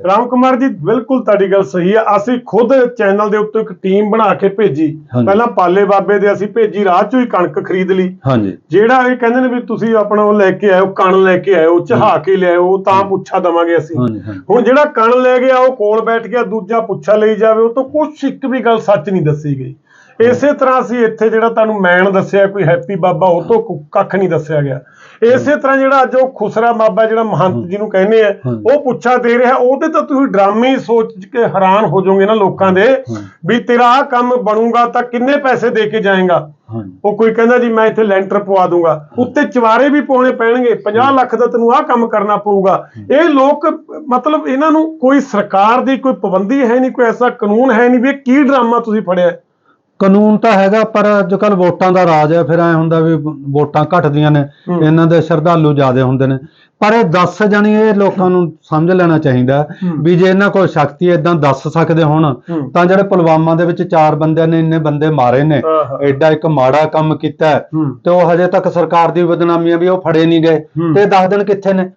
ਰਾਮ ਕੁਮਾਰ ਜੀ ਬਿਲਕੁਲ ਤੁਹਾਡੀ ਗੱਲ ਸਹੀ ਹੈ ਅਸੀਂ ਖੁਦ ਚੈਨਲ ਦੇ ਉੱਤੇ ਇੱਕ ਟੀਮ ਬਣਾ ਕੇ ਭੇਜੀ। ਪਹਿਲਾਂ ਪਾਲੇ ਬਾਬੇ ਦੇ ਅਸੀਂ ਭੇਜੀ ਰਾਹ ਚੋਂ ਹੀ ਕਣਕ ਖਰੀਦ ਲਈ। ਹਾਂਜੀ। ਜਿਹੜਾ ਇਹ ਕਹਿੰਦੇ ਨੇ ਵੀ ਤੁਸੀਂ ਆਪਣਾ ਉਹ ਲੈ ਕੇ ਆਇਓ ਕਣ ਲੈ ਕੇ ਆਇਓ ਚਹਾ ਕੇ ਲਿਆਇਓ ਤਾਂ ਪੁੱਛਾ ਦਵਾਂਗੇ ਅਸੀਂ। ਹੁਣ ਜਿਹੜਾ ਕਣ ਲੈ ਗਿਆ ਉਹ ਕੋਲ ਬੈਠ ਗਿਆ ਦੂਜਾ ਪੁੱਛਾ ਲਈ ਜਾਵੇ ਉਹ ਤੋਂ ਕੁਛ ਇੱਕ ਵੀ ਗੱਲ ਸੱਚ ਨਹੀਂ ਦੱਸੀ ਗਈ। ਇਸੇ ਤਰ੍ਹਾਂ ਅਸੀਂ ਇੱਥੇ ਜਿਹੜਾ ਤੁਹਾਨੂੰ ਮੈਨ ਦੱਸਿਆ ਕੋਈ ਹੈਪੀ ਬਾਬਾ ਉਹ ਤੋਂ ਕੱਖ ਨਹੀਂ ਦੱਸਿਆ ਗਿਆ। ਇਸੇ ਤਰ੍ਹਾਂ ਜਿਹੜਾ ਅੱਜ ਉਹ ਖੁਸਰਾ ਬਾਬਾ ਜਿਹੜਾ ਮਹੰਤ ਜੀ ਨੂੰ ਕਹਿੰਦੇ ਆ। ਉਹ ਪੁੱਛਾ ਦੇ ਰਿਹਾ ਉਹਦੇ ਤਾਂ ਤੁਸੀਂ ਡਰਾਮੇ ਹੀ ਸੋਚ ਕੇ ਹੈਰਾਨ ਹੋ ਜਾਓਗੇ ਨਾ ਲੋਕਾਂ ਦੇ ਵੀ ਤੇਰਾ ਆਹ ਕੰਮ ਬਣੂਗਾ ਤਾਂ ਕਿੰਨੇ ਪੈਸੇ ਦੇ ਕੇ ਜਾਏਗਾ? ਉਹ ਕੋਈ ਕਹਿੰਦਾ ਜੀ ਮੈਂ ਇੱਥੇ ਲੈਂਟਰ ਪਵਾ ਦੂੰਗਾ। ਉੱਤੇ ਚਵਾਰੇ ਵੀ ਪਾਉਣੇ ਪੈਣਗੇ 50 ਲੱਖ ਦਾ ਤੈਨੂੰ ਆਹ ਕੰਮ ਕਰਨਾ ਪਊਗਾ। ਇਹ ਲੋਕ ਮਤਲਬ ਇਹਨਾਂ ਨੂੰ ਕੋਈ ਸਰਕਾਰ ਦੀ ਕੋਈ ਪਾਬੰਦੀ ਹੈ ਨਹੀਂ ਕੋਈ ਐਸਾ ਕਾਨੂੰਨ ਹੈ ਨਹੀਂ ਵੀ ਇਹ ਕੀ ਡਰਾਮਾ ਤੁਸੀਂ ਫੜਿਆ? ਕਾਨੂੰਨ ਤਾਂ ਹੈਗਾ ਪਰ ਅੱਜ ਕੱਲ ਵੋਟਾਂ ਦਾ ਰਾਜ ਹੈ ਫਿਰ ਐ ਹੁੰਦਾ ਵੀ ਵੋਟਾਂ ਘਟਦੀਆਂ ਨੇ। ਇਹਨਾਂ ਦੇ ਸ਼ਰਧਾਲੂ ਜ਼ਿਆਦੇ ਹੁੰਦੇ ਨੇ ਪਰ ਇਹ ਦੱਸ ਜਾਣੀ ਇਹ ਲੋਕਾਂ ਨੂੰ ਸਮਝ ਲੈਣਾ ਚਾਹੀਦਾ। ਵੀ ਜੇ ਇਹਨਾਂ ਕੋਲ ਸ਼ਕਤੀ ਇਦਾਂ ਦੱਸ ਸਕਦੇ ਹੋਣ। ਤਾਂ ਜਿਹੜੇ ਪੁਲਵਾਮਾ ਦੇ ਵਿੱਚ ਚਾਰ ਬੰਦਿਆਂ ਨੇ ਇੰਨੇ ਬੰਦੇ ਮਾਰੇ ਨੇ। ਐਡਾ ਇੱਕ ਮਾੜਾ ਕੰਮ ਕੀਤਾ। ਤੇ ਉਹ ਹਜੇ ਤੱਕ ਸਰਕਾਰ ਦੀ ਬਦਨਾਮੀ ਹੈ ਵੀ ਉਹ ਫੜੇ ਨਹੀਂ ਗਏ। ਤੇ 10 ਦਿਨ ਕਿੱਥੇ ਨੇ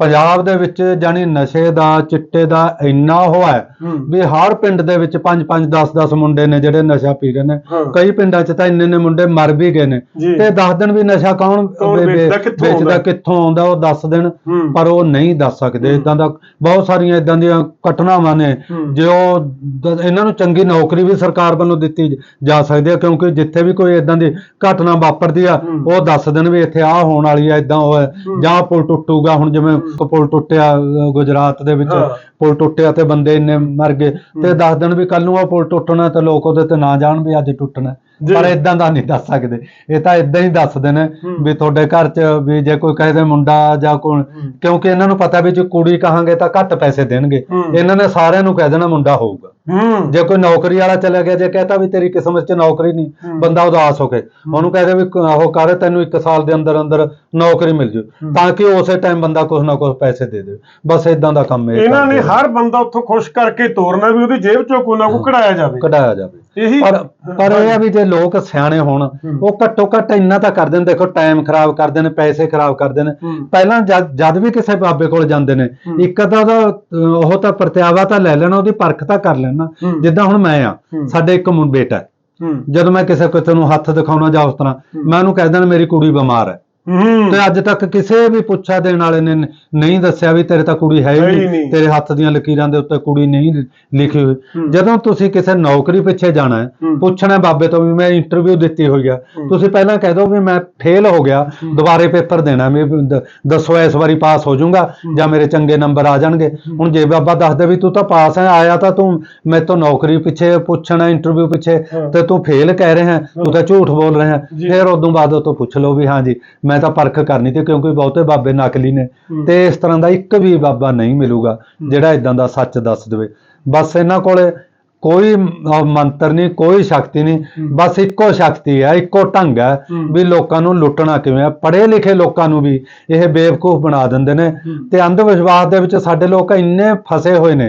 ਪੰਜਾਬ ਦੇ ਵਿੱਚ ਜਾਨੀ ਨਸ਼ੇ ਦਾ ਚਿੱਟੇ ਦਾ ਇੰਨਾ ਉਹ ਹੈ ਹੂੰ। ਵੀ ਹਰ ਪਿੰਡ ਦੇ ਵਿੱਚ 5 5 10 10 ਮੁੰਡੇ ਨੇ ਜਿਹੜੇ ਨਸ਼ਾ ਪੀ ਰਹੇ ਨੇ। ਕਈ ਪਿੰਡਾਂ 'ਚ ਤਾਂ ਇੰਨੇ ਨੇ ਮੁੰਡੇ ਮਰ ਵੀ ਗਏ ਨੇ। ਤੇ 10 ਦਿਨ ਵੀ ਨਸ਼ਾ ਕੌਣ ਵੇਚਦਾ, ਕਿੱਥੋਂ ਆਉਂਦਾ? ਉਹ ਦੱਸ ਦੇਣ। ਪਰ ਉਹ ਨਹੀਂ ਦੱਸ ਸਕਦੇ ਇਦਾਂ ਦਾ ਬਹੁਤ ਸਾਰੀਆਂ ਇਦਾਂ ਦੀਆਂ ਘਟਨਾਵਾਂ ਨੇ। ਜੋ ਦ- ਇਹਨਾਂ ਨੂੰ ਚੰਗੀ ਨੌਕਰੀ ਵੀ ਸਰਕਾਰ ਵੱਲੋਂ ਦਿੱਤੀ ਜਾ ਸਕਦੀ ਹੈ ਕਿਉਂਕਿ ਜਿੱਥੇ ਵੀ ਕੋਈ ਇਦਾਂ ਦੀ ਘਟਨਾ ਵਾਪਰਦੀ ਆ। ਉਹ ਦੱਸ ਦੇਣ ਵੀ ਇੱਥੇ ਆਹ ਹੋਣ ਵਾਲੀ ਆ ਇਦਾਂ ਉਹ ਹੈ। ਜਾਂ ਪੁਲ ਟੁੱਟੂਗਾ ਹੁਣ ਜਿਵੇਂ ਪੁਲ ਟੁੱਟਿਆ ਗੁਜਰਾਤ ਦੇ ਵਿੱਚ। ਪੁਲ ਟੁੱਟਿਆ ਤੇ ਬੰਦੇ ਇੰਨੇ ਮਰ ਗਏ ਤੇ ਦੱਸ ਦੇਣ ਵੀ ਕੱਲ ਨੂੰ ਉਹ ਪੁਲ ਟੁੱਟਣਾ ਤੇ ਲੋਕ ਉਹਦੇ ਤੇ ਨਾ ਜਾਣ ਵੀ ਅੱਜ ਟੁੱਟਣਾ। ਪਰ ਇਦਾਂ ਦਾ ਨਹੀਂ ਦੱਸ ਸਕਦੇ। ਇਹ ਤਾਂ ਇਦਾਂ ਹੀ ਦੱਸਦੇ ਨੇ ਹੂੰ। ਵੀ ਤੁਹਾਡੇ ਘਰ 'ਚ ਵੀ ਜੇ ਕੋਈ ਕਹੇ ਤੇ ਮੁੰਡਾ ਜਾਂ ਕੋਈ ਕਿਉਂਕਿ ਇਹਨਾਂ ਨੂੰ ਪਤਾ ਵੀ ਜੇ ਕੁੜੀ ਕਹਾਂਗੇ ਤਾਂ ਘੱਟ ਪੈਸੇ ਦੇਣਗੇ। ਹੂੰ। ਇਹਨਾਂ ਨੇ ਸਾਰਿਆਂ ਨੂੰ ਕਹਿ ਦੇਣਾ ਮੁੰਡਾ ਹੋਊਗਾ। ਹੂੰ। ਜੇ ਕੋਈ ਨੌਕਰੀ ਵਾਲਾ ਚਲਾ ਗਿਆ ਜੇ ਕਹਤਾ ਵੀ ਤੇਰੀ ਕਿਸਮਤ 'ਚ ਨੌਕਰੀ ਨਹੀਂ ਹੂੰ। ਬੰਦਾ ਉਦਾਸ ਹੋ ਕੇ। ਉਹਨੂੰ ਕਹਦੇ ਵੀ ਉਹ ਕਰ ਤੈਨੂੰ 1 ਸਾਲ ਦੇ ਅੰਦਰ ਅੰਦਰ ਨੌਕਰੀ ਮਿਲ ਜੂ। ਤਾਂ ਕਿ ਉਸੇ ਟਾਈਮ ਬੰਦਾ ਕੁਝ ਨਾ ਕੁਝ ਪੈਸੇ ਦੇ ਦੇਵੇ ਬਸ ਇਦਾਂ ਦਾ ਕੰਮ ਇਹ ਇਹਨਾਂ ਨੇ। ਹਰ ਬੰਦਾ ਉੱਥੋਂ ਖੁਸ਼ ਕਰਕੇ ਤੋਰਨਾ ਵੀ ਉਹਦੀ ਜੇਬ ਚੋਂ ਕੋਈ ਨਾ ਕੋਈ ਕਢਾਇਆ ਜਾਵੇ। ਕਢਾਇਆ ਜਾਵੇ। ਇਹੀ ਪਰ ਪਰ ਇਹ ਆ ਵੀ ਜੇ ਲੋਕ ਸਿਆਣੇ ਹੋਣ ਉਹ ਘੱਟੋ ਘੱਟ ਇੰਨਾ ਤਾਂ ਕਰਦੇ ਨੇ ਦੇਖੋ ਟਾਈਮ ਖਰਾਬ ਕਰਦੇ ਨੇ ਪੈਸੇ ਖਰਾਬ ਕਰਦੇ ਨੇ। ਪਹਿਲਾਂ ਜਦ ਜਦ ਵੀ ਕਿਸੇ ਬਾਬੇ ਕੋਲ ਜਾਂਦੇ ਨੇ ਇੱਕ ਤਾਂ ਅਹ, ਉਹ ਤਾਂ ਪ੍ਰਤਿਆਵਾ ਤਾਂ ਲੈ ਲੈਣਾ ਉਹਦੀ ਪਰਖ ਤਾਂ ਕਰ ਲੈਣਾ। ਜਿੱਦਾਂ ਹੁਣ ਮੈਂ ਆ। ਸਾਡੇ ਇੱਕ ਮੁੰ ਬੇਟਾ ਜਦੋਂ ਮੈਂ ਕਿਸੇ ਕਿਸੇ ਨੂੰ ਹੱਥ ਦਿਖਾਉਣਾ ਜਾਂ ਉਸ ਤਰ੍ਹਾਂ ਮੈਂ ਉਹਨੂੰ ਕਹਿ ਦੇਣਾ ਮੇਰੀ ਕੁੜੀ ਬਿਮਾਰ ਹੈ। ਹੂੰ ਤੇ ਅੱਜ ਤੱਕ ਕਿਸੇ ਵੀ ਪੁੱਛਾ ਦੇਣ ਵਾਲੇ ਨੇ ਨਹੀਂ ਦੱਸਿਆ ਵੀ ਤੇਰੇ ਤਾਂ ਕੁੜੀ ਹੈ ਹੈ ਨਹੀਂ। ਨਹੀਂ ਤੇਰੇ ਹੱਥ ਦੀਆਂ ਲਕੀਰਾਂ ਦੇ ਉੱਤੇ ਕੁੜੀ ਨਹੀਂ ਲਿ- ਲਿਖੀ ਹੋਈ ਹੂੰ। ਜਦੋਂ ਤੁਸੀਂ ਕਿਸੇ ਨੌਕਰੀ ਪਿੱਛੇ ਜਾਣਾ ਹੈ ਹੂੰ। ਪੁੱਛਣਾ ਹੈ ਬਾਬੇ ਤੋਂ ਵੀ ਮੈਂ ਇੰਟਰਵਿਊ ਦਿੱਤੀ ਹੋਈ ਆ ਤੁਸੀਂ ਪਹਿਲਾਂ ਕਹਿ ਦਿਓ ਵੀ ਮੈਂ ਫੇਲ ਹੋ ਗਿਆ ਦੁਬਾਰੇ ਪੇਪਰ ਦੇਣਾ ਮੈਂ ਵੀ ਦ- ਦੱਸੋ ਇਸ ਵਾਰੀ ਪਾਸ ਹੋ ਜਾਊਂਗਾ ਜਾਂ ਮੇਰੇ ਚੰਗੇ ਨੰਬਰ ਆ ਜਾਣਗੇ ਹੁਣ ਜੇ ਬਾਬਾ ਦੱਸਦੇ ਵੀ ਤੂੰ ਤਾਂ ਪਾਸ ਹੈ ਆਇਆ ਤਾਂ ਤੂੰ ਮੈਂ ਤੋਂ ਨੌਕਰੀ ਪਿੱਛੇ ਪੁੱਛਣਾ ਇੰਟਰਵਿਊ ਪਿੱਛੇ ਹਾਂ। ਤੇ ਤੂੰ ਫੇਲ ਕਹਿ ਰਿਹਾ ਹੈ, ਤੂੰ ਤਾਂ ਝੂਠ ਬੋਲ ਰਿਹਾ ਹੈ। ਜੀ। ਫਿਰ ਉਦੋਂ ਬਾਅਦ ਉਹ ਤੋਂ ਪੁੱਛ ਲਓ ਵੀ ਹਾਂ ਜੀ ਮੈਂ ਤਾਂ ਪਰਖ ਕਰਨੀ ਤੇ ਕਿਉਂਕਿ ਬਹੁਤੇ ਬਾਬੇ ਨਕਲੀ ਨੇ। ਤੇ ਇਸ ਤਰ੍ਹਾਂ ਦਾ ਇੱਕ ਵੀ ਬਾਬਾ ਨਹੀਂ ਮਿਲੂਗਾ ਜਿਹੜਾ ਇਦਾਂ ਦਾ ਸੱਚ ਦੱਸ ਦੇਵੇ। ਬਸ ਇਹਨਾਂ ਕੋਲੇ ਕੋਈ ਮੰਤਰ ਨਹੀਂ ਕੋਈ ਸ਼ਕਤੀ ਨਹੀਂ। ਬਸ ਇੱਕੋ ਸ਼ਕਤੀ ਹੈ ਇੱਕੋ ਢੰਗ ਹੂੰ। ਵੀ ਲੋਕਾਂ ਨੂੰ ਲੁੱਟਣਾ ਕਿਵੇਂ ਹੈ। ਪੜ੍ਹੇ ਲਿਖੇ ਲੋਕਾਂ ਨੂੰ ਵੀ ਇਹ ਬੇਵਕੂਫ ਬਣਾ ਦਿੰਦੇ ਨੇ। ਤੇ ਅੰਧ ਵਿਸ਼ਵਾਸ ਦੇ ਵਿੱਚ ਸਾਡੇ ਲੋਕ ਇੰਨੇ ਫਸੇ ਹੋਏ ਨੇ